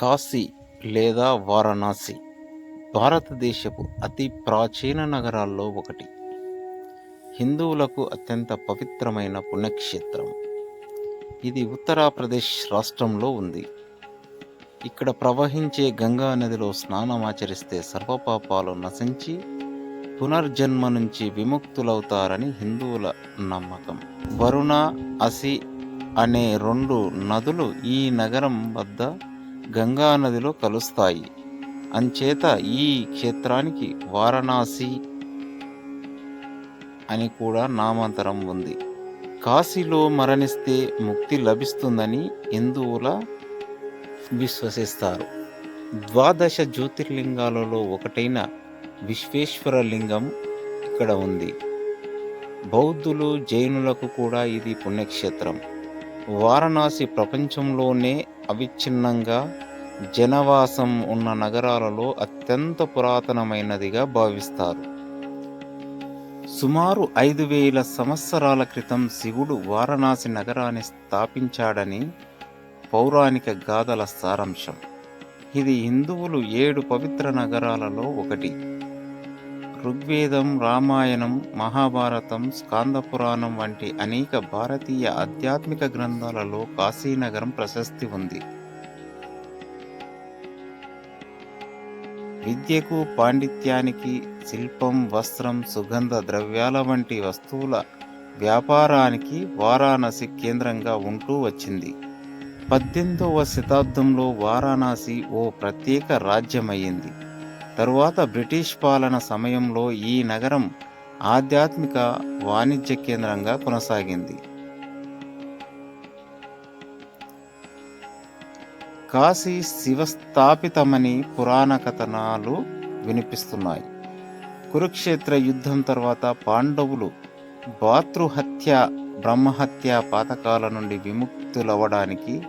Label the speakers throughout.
Speaker 1: కాశీ లేదా వారణాసి భారతదేశపు అతి ప్రాచీన నగరాల్లో ఒకటి. హిందువులకు అత్యంత పవిత్రమైన పుణ్యక్షేత్రం. ఇది ఉత్తరప్రదేశ్ రాష్ట్రంలో ఉంది. ఇక్కడ ప్రవహించే గంగా నదిలో స్నానమాచరిస్తే సర్వపాపాలు నశించి పునర్జన్మ నుంచి విముక్తులవుతారని హిందువుల నమ్మకం. వరుణ అసి అనే రెండు నదులు ఈ నగరం వద్ద గంగా నదిలో కలుస్తాయి. అంచేత ఈ క్షేత్రానికి వారణాసి అని కూడా నామాంతరం ఉంది. కాశీలో మరణిస్తే ముక్తి లభిస్తుందని హిందువుల విశ్వసిస్తారు. ద్వాదశ జ్యోతిర్లింగాలలో ఒకటైన విశ్వేశ్వర లింగం ఇక్కడ ఉంది. బౌద్ధులు జైనులకు కూడా ఇది పుణ్యక్షేత్రం. వారణాసి ప్రపంచంలోనే అవిచ్ఛిన్నంగా జనవాసం ఉన్న నగరాలలో అత్యంత పురాతనమైనదిగా భావిస్తారు. సుమారు ఐదు వేల సంవత్సరాల క్రితం శివుడు వారణాసి నగరాన్ని స్థాపించాడని పౌరాణిక గాథల సారాంశం. ఇది హిందువులు ఏడు పవిత్ర నగరాలలో ఒకటి. ఋగ్వేదం రామాయణం మహాభారతం స్కాంద పురాణం వంటి అనేక భారతీయ ఆధ్యాత్మిక గ్రంథాలలో కాశీనగరం ప్రశస్తి ఉంది. విద్యకు పాండిత్యానికి శిల్పం వస్త్రం సుగంధ ద్రవ్యాల వంటి వస్తువుల వ్యాపారానికి వారాణసి కేంద్రంగా ఉంటూ వచ్చింది. పద్దెనిమిదవ శతాబ్దంలో వారాణసి ఓ ప్రత్యేక రాజ్యమయ్యింది. తరువాత బ్రిటిష్ పాలన సమయంలో ఈ నగరం ఆధ్యాత్మిక వాణిజ్య కేంద్రంగా కొనసాగింది. కాశీ శివస్థాపితమని పురాణ కథనాలు వినిపిస్తున్నాయి. కురుక్షేత్ర యుద్ధం తర్వాత పాండవులు భాతృహత్య బ్రహ్మహత్య పాతకాల నుండి విముక్తులవ్వడానికి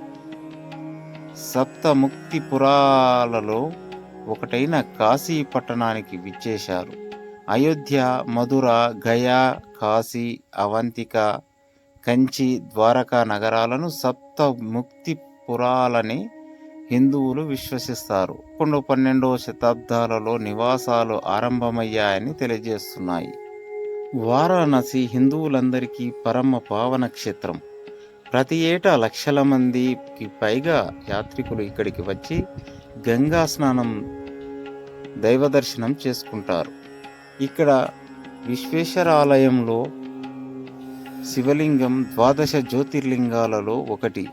Speaker 1: సప్తముక్తి పురాలలో ఒకటైన కాశీ పట్టణానికి విచ్చేశారు. అయోధ్య మధుర గయా కాశీ అవంతిక కంచి ద్వారకా నగరాలను సప్త ముక్తి పురాలని హిందువులు విశ్వసిస్తారు. పదకొండు పన్నెండవ శతాబ్దాలలో నివాసాలు ఆరంభమయ్యాయని తెలియజేస్తున్నాయి. వారాణసి హిందువులందరికీ పరమ పావన క్షేత్రం. ప్రతి ఏటా లక్షల మందికి పైగా యాత్రికులు ఇక్కడికి వచ్చి గంగా స్నానం దైవ దర్శనం చేసుకుంటారు. ఇక్కడ విశ్వేశ్వర ఆలయంలో శివలింగం ద్వాదశ జ్యోతిర్లింగాలలో ఒకటి.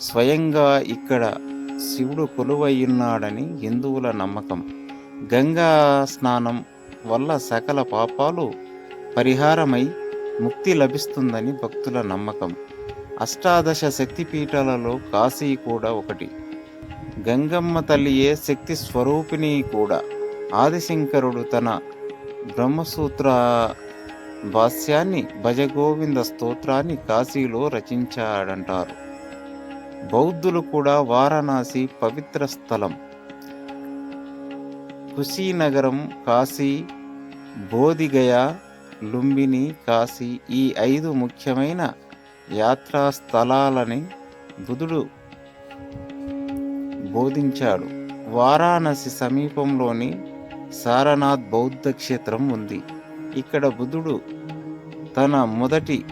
Speaker 1: స్వయంగా ఇక్కడ శివుడు కొలువయ్యున్నాడని హిందువుల నమ్మకం. గంగా స్నానం వల్ల సకల పాపాలు పరిహారమై ముక్తి లభిస్తుందని భక్తుల నమ్మకం. అష్టాదశ శక్తిపీఠాలలో కాశీ కూడా ఒకటి. గంగమ్మ తల్లియే శక్తి స్వరూపిణి కూడా? ఆదిశంకరుడు తన బ్రహ్మసూత్ర భాష్యాన్ని భజగోవింద స్తోత్రాన్ని కాశీలో రచించాడంటారు. బౌద్ధులు కూడా వారణాసి పవిత్ర స్థలం. కుశీనగరం కాశీ బోధిగయ లుంబిని కాశీ ఈ ఐదు ముఖ్యమైన యాత్రా స్థలాలని బుధుడు బోధించాడు వారాణసి సమీపంలోని సారనాథ్ బౌద్ధ క్షేత్రం ఉంది. ఇక్కడ బుధుడు తన మొదటి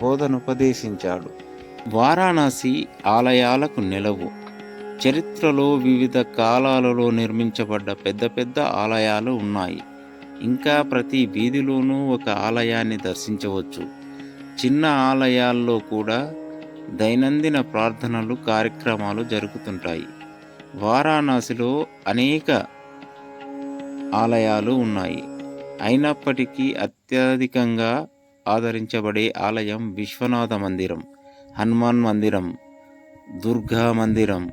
Speaker 1: బోధనుపదేశించాడు. వారాణసి ఆలయాలకు నిలవు. చరిత్రలో వివిధ కాలాలలో నిర్మించబడ్డ పెద్ద పెద్ద ఆలయాలు ఉన్నాయి. ఇంకా ప్రతి వీధిలోనూ ఒక ఆలయాన్ని దర్శించవచ్చు. చిన్న ఆలయాల్లో కూడా దైనందిన ప్రార్థనలు కార్యక్రమాలు జరుగుతుంటాయి. వారాణసిలో అనేక ఆలయాలు ఉన్నాయి. అయినప్పటికీ అత్యధికంగా ఆదరించబడే ఆలయం విశ్వనాథ మందిరం హనుమాన్ మందిరం దుర్గా మందిరం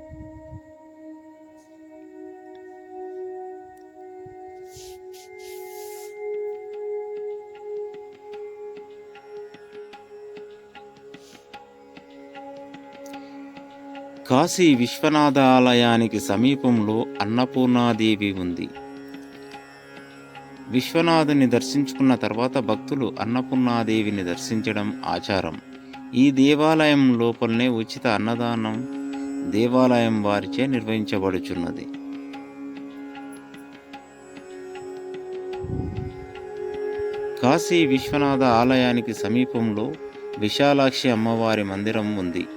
Speaker 1: కాశీ విశ్వనాథ ఆలయానికి సమీపంలో అన్నపూర్ణాదేవి ఉంది. విశ్వనాథుని దర్శించుకున్న తర్వాత భక్తులు అన్నపూర్ణాదేవిని దర్శించడం ఆచారం. ఈ దేవాలయం లోపలనే ఉచిత అన్నదానం దేవాలయం వారిచే నిర్వహించబడుచున్నది. కాశీ విశ్వనాథ ఆలయానికి సమీపంలో విశాలాక్షి అమ్మవారి మందిరం ఉంది.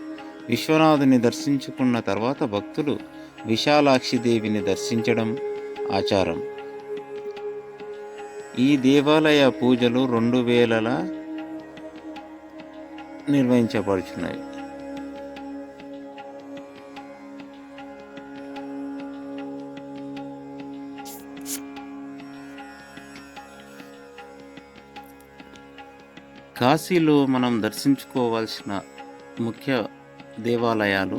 Speaker 1: విశ్వనాథుని దర్శించుకున్న తర్వాత భక్తులు విశాలాక్షి దేవిని దర్శించడం ఆచారం. ఈ దేవాలయ పూజలు రెండు వేలలా నిర్వహించబడుచున్నాయి. కాశీలో మనం దర్శించుకోవాల్సిన ముఖ్య దేవాలయాలు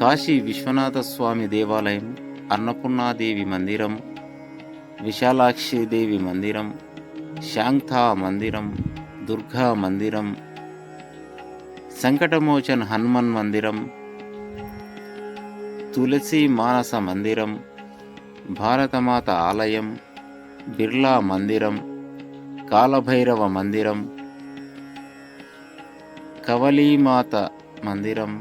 Speaker 1: కాశీ విశ్వనాథ స్వామి దేవాలయం అన్నపూర్ణాదేవి మందిరం విశాలాక్షి దేవి మందిరం శాంగ్థా మందిరం దుర్గా మందిరం సంకటమోచన్ హనుమన్ మందిరం తులసి మానస మందిరం భారతమాత ఆలయం బిర్లా మందిరం కాలభైరవ మందిరం కవలీమాత మందిరం